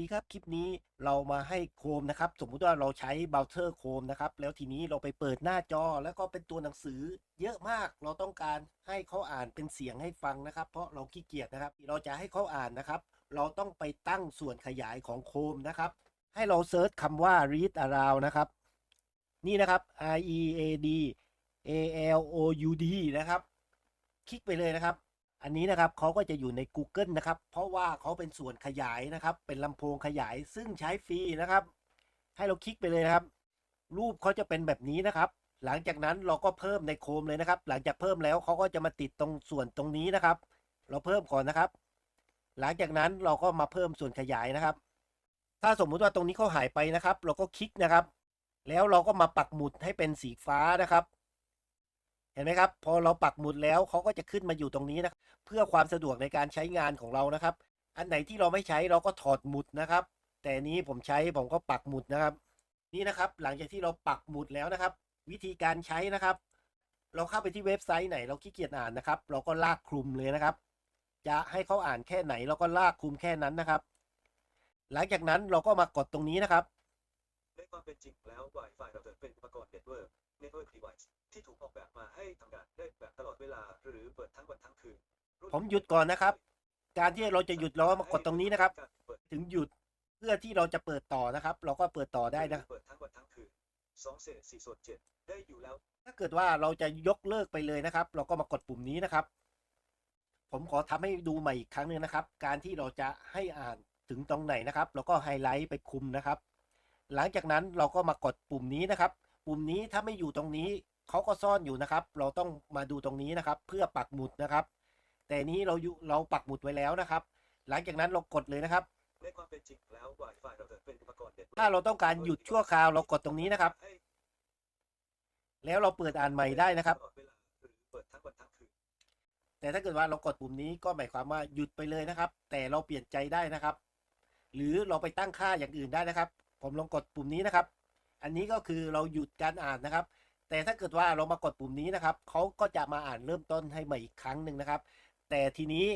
ดีครับ คลิปนี้เรามาให้โคมนะครับ สมมุติว่าเราใช้เบราว์เซอร์โคมนะครับ แล้วทีนี้เราไปเปิดหน้าจอแล้วก็เป็นตัวหนังสือเยอะมาก เราต้องการให้เขาอ่านเป็นเสียงให้ฟังนะครับ เพราะเราขี้เกียจนะครับ เราจะให้เขาอ่านนะครับ เราต้องไปตั้งส่วนขยายของโคมนะครับ ให้เราเซิร์ชคำว่า read aloud นะครับ นี่นะครับ R E A D A L O U D นะครับ คลิกไปเลยนะครับ อันนี้นะครับเขาก็จะอยู่ใน Google นะครับ เพราะว่าเขาเป็นส่วนขยายนะครับ เป็นลำโพงขยายซึ่งใช้ฟรีนะครับ ให้เราคลิกไปเลยนะครับ รูปเขาจะเป็นแบบนี้นะครับ หลังจากนั้นเราก็เพิ่มในโคมเลยนะครับ หลังจากเพิ่มแล้วเขาก็จะมาติดตรงส่วนตรงนี้นะครับ เราเพิ่มก่อนนะครับ หลังจากนั้นเราก็มาเพิ่มส่วนขยายนะครับ ถ้าสมมุติว่าตรงนี้เขาหายไปนะครับ เราก็คลิกนะครับ แล้วเราก็มาปักหมุดให้เป็นสีฟ้านะครับ เห็นไหมครับ พอเราปักหมุดแล้วเขาก็จะขึ้นมาอยู่ตรงนี้นะเพื่อความสะดวกในการใช้งานของเรานะครับ อันไหนที่เราไม่ใช้เราก็ถอดหมุดนะครับ แต่นี้ผมใช้ผมก็ปักหมุดนะครับ นี่นะครับ หลังจากที่เราปักหมุดแล้วนะครับ วิธีการใช้นะครับ เราเข้าไปที่เว็บไซต์ไหนเราขี้เกียจอ่านนะครับ เราก็ลากคลุมเลยนะครับ จะให้เขาอ่านแค่ไหนเราก็ลากคลุมแค่นั้นนะครับ หลังจากนั้นเราก็มากดตรงนี้นะครับในความเป็นจริงแล้ว Wi-Fi เราเติเป็นอุปกรณ์ Network Network Device ที่ถูกออกแบบมาให้ทำงานได้แบบตลอดเวลาหรือเปิดทั้งวันทั้งคืนผมหยุดก่อนนะครับ การที่เราจะหยุดเราก็มากดตรงนี้นะครับเปิดถึงหยุดเพื่อที่เราจะเปิดต่อนะครับ เราก็เปิดต่อได้นะเปิดทั้งวันทั้งคืนสองเศษสี่ส่วนเจ็ดได้อยู่แล้ว ถ้าเกิดว่าเราจะยกเลิกไปเลยนะครับ เราก็มากดปุ่มนี้นะครับ ผมขอทำให้ดูใหม่อีกครั้งหนึ่งนะครับ การที่เราจะให้อ่านถึงตรงไหนนะครับ เราก็ไฮไลท์ไปคุมนะครับ หลังจากนั้นเราก็มากดปุ่มนี้นะครับ ปุ่มนี้ถ้าไม่อยู่ตรงนี้เขาก็ซ่อนอยู่นะครับ เราต้องมาดูตรงนี้นะครับ เพื่อปักหมุดนะครับ แต่นี้เราอยู่เราปักหมุดไว้แล้วนะครับ หลังจากนั้นเรากดเลยนะครับในความเป็นจริงแล้ว Wi-Fi เราเติเป็นอุปกรณ์ Network ถ้าเราต้องการหยุดชั่วคราวเรากดตรงนี้นะครับ แล้วเราเปิดอ่านใหม่ได้นะครับแต่ถ้าเกิดว่าเรากดปุ่มนี้ก็หมายความว่าหยุดไปเลยนะครับ แต่เราเปลี่ยนใจได้นะครับ หรือเราไปตั้งค่าอย่างอื่นได้นะครับ ผมลองกดปุ่มนี้นะครับ อันนี้ก็คือเราหยุดการอ่านนะครับ แต่ถ้าเกิดว่าเรามากดปุ่มนี้นะครับเขาก็จะมาอ่านเริ่มต้นให้ใหม่อีกครั้งหนึ่งนะครับ แต่ทีนี้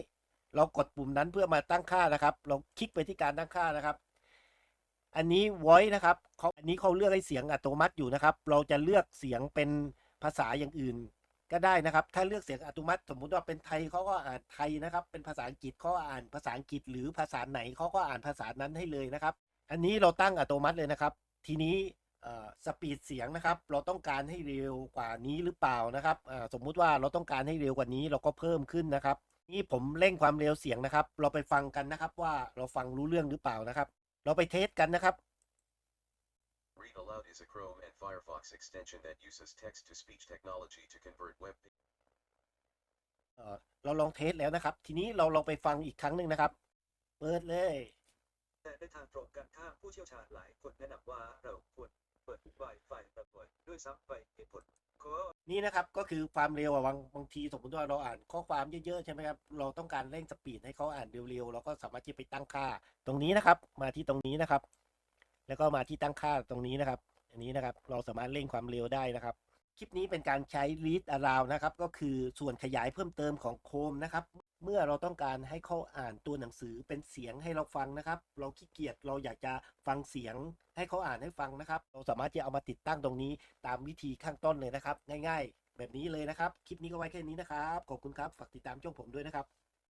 เรากดปุ่มนั้นเพื่อมาตั้งค่านะครับ เราคลิกไปที่การตั้งค่านะครับ อันนี้ voice นะครับเขาอันนี้เขาเลือกให้เสียงอัตโนมัติอยู่นะครับ เราจะเลือกเสียงเป็นภาษาอย่างอื่นก็ได้นะครับ ถ้าเลือกเสียงอัตโนมัติ สมมุติว่าเป็นไทยเขาก็อ่านไทยนะครับ เป็นภาษาอังกฤษเขาก็อ่านภาษาอังกฤษ หรือภาษาไหนเขาก็อ่านภาษานั้นให้เลยนะครับ อันนี้เราตั้งอัตโนมัติเลยนะครับ ทีนี้ สปีดเสียงนะครับ เราต้องการให้เร็วกว่านี้หรือเปล่านะครับอ่าสมมุติว่าเราต้องการให้เร็วกว่านี้เราก็เพิ่มขึ้นนะครับ นี่ผมเร่งความเร็วเสียงนะครับ เราไปฟังกันนะครับว่าเราฟังรู้เรื่องหรือเปล่านะครับ เราไปเทสกันนะครับ Read Aloud is a Chrome and Firefox extension that uses text-to-speech technology to convert web เอ่อเราลองเทสแล้วนะครับ ทีนี้เราลองไปฟังอีกครั้งหนึ่งนะครับ เปิดเลย แต่ในทางตรงกันข้ามผู้เชี่ยวชาญหลายคนแนะนำว่าเราควรเปิด Wi-Fi บ่อยๆด้วยซ้ำไปเหตุผลนี่นะครับก็คือความเร็วอะบางบางทีสมมติว่าเราอ่านข้อความเยอะๆใช่ไหมครับเราต้องการเร่งสปีดให้เขาอ่านเร็วๆเราก็สามารถที่ไปตั้งค่าตรงนี้นะครับ มาที่ตรงนี้นะครับ แล้วก็มาที่ตั้งค่าตรงนี้นะครับ อันนี้นะครับเราสามารถเร่งความเร็วได้นะครับคลิปนี้เป็นการใช้ read aloud นะครับ ก็คือส่วนขยายเพิ่มเติมของโคมนะครับ เมื่อเราต้องการให้เขาอ่านตัวหนังสือเป็นเสียงให้เราฟังนะครับ เราขี้เกียจเราอยากจะฟังเสียงให้เขาอ่านให้ฟังนะครับ เราสามารถที่จะเอามาติดตั้งตรงนี้ตามวิธีข้างต้นเลยนะครับ ง่ายๆ แบบนี้เลยนะครับ คลิปนี้ก็ไว้แค่นี้นะครับ ขอบคุณครับ ฝากติดตามช่องผมด้วยนะครับ